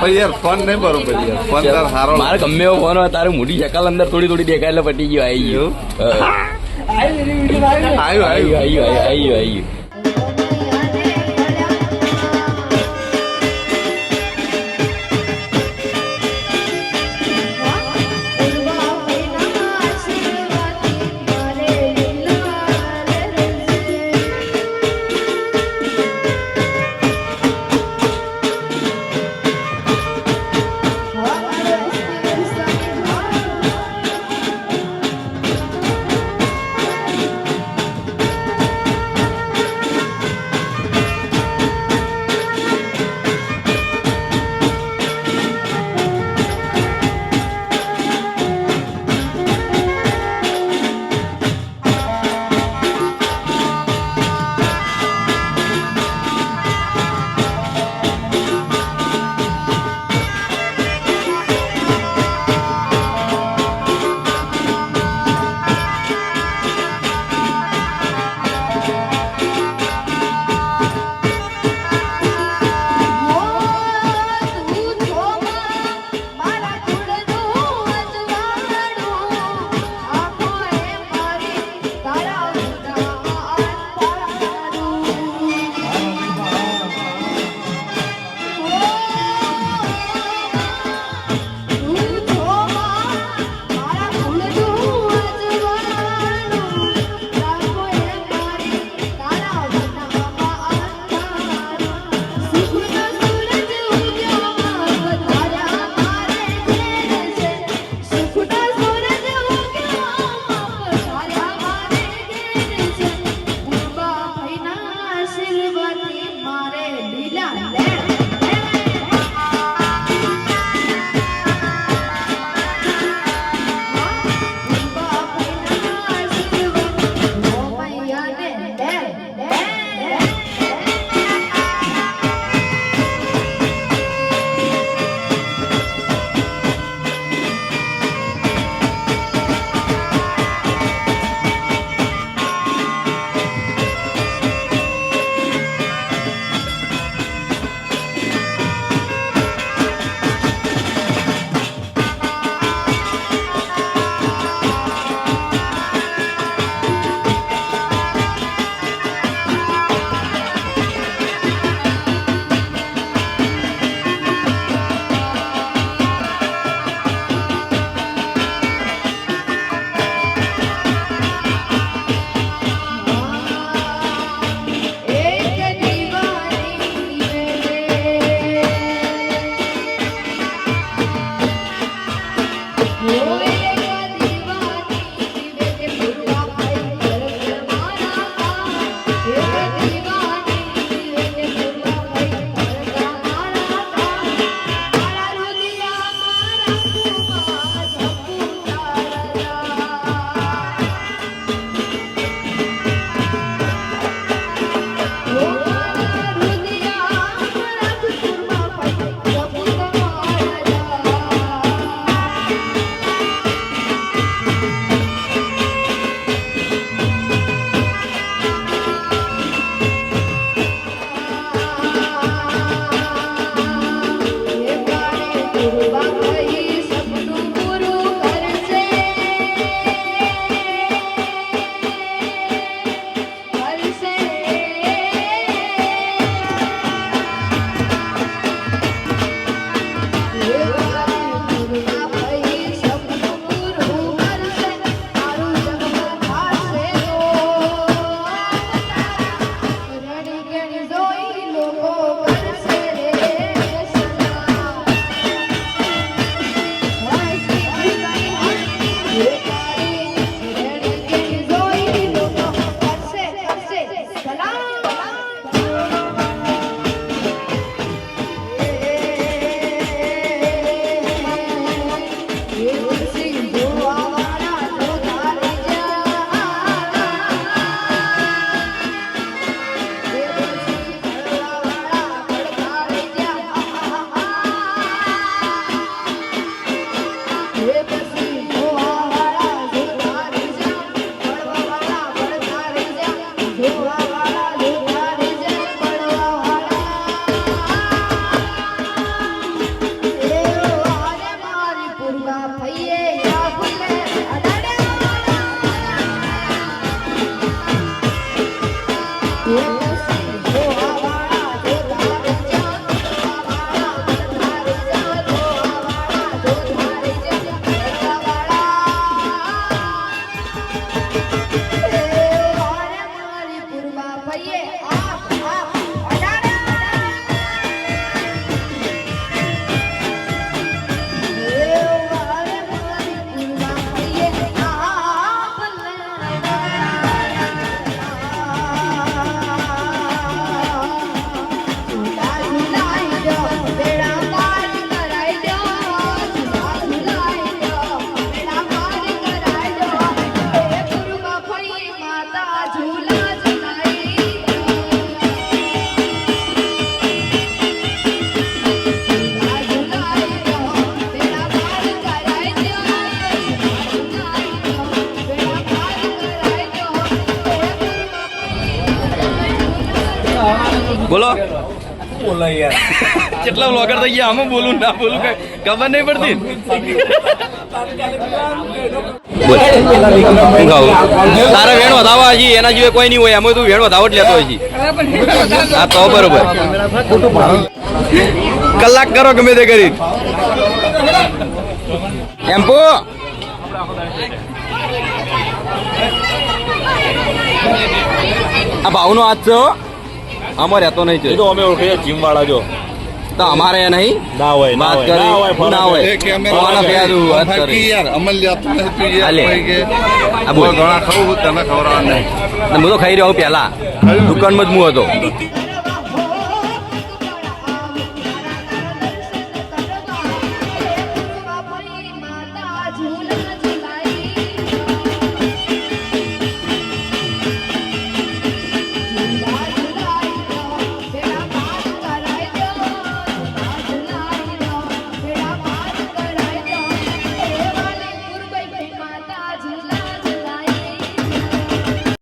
પણ યાર ફોન નહીં બરોબર યાર. ફોન તાર સારો મારે ગમે એવો ફોન હોય તારે મોટી શકલ અંદર થોડી થોડી દેખાય એટલે પટી ગયો આવી ગયો. આવ્યું આવ્યું આવ્યું આવ્યું આવ્યું બોલો. કેટલા વ્લોગર થઈ ગયા? આમાં બોલું ના બોલું કઈ ખબર નહીં પડતી. તારે વેણ વધાવવા હજી એના જીવે કોઈ નહીં હોય. એમાં તું વેણ વધાવો જ લેતો છે હા તો બરોબર. કલાક કરો ગમે તે કરી. ટેમ્પો. આ ભાવનો હાથ છે. આમાં રહેતો નહીં છે. એ તો અમે ઓળખીએ જીમ વાળા જો. તો અમારે એ નહીં? ના હોય વાત હોય. ના હોય કરી ના હોય. કોના વાત કરી. યાર અમલ જાતું નથી યાર. કે આ બોલ. ઘણા ખાવું તને ખવડાવવા નહીં હું તો ખાઈ રહ્યો પહેલા. દુકાનમાં જ હું હતો.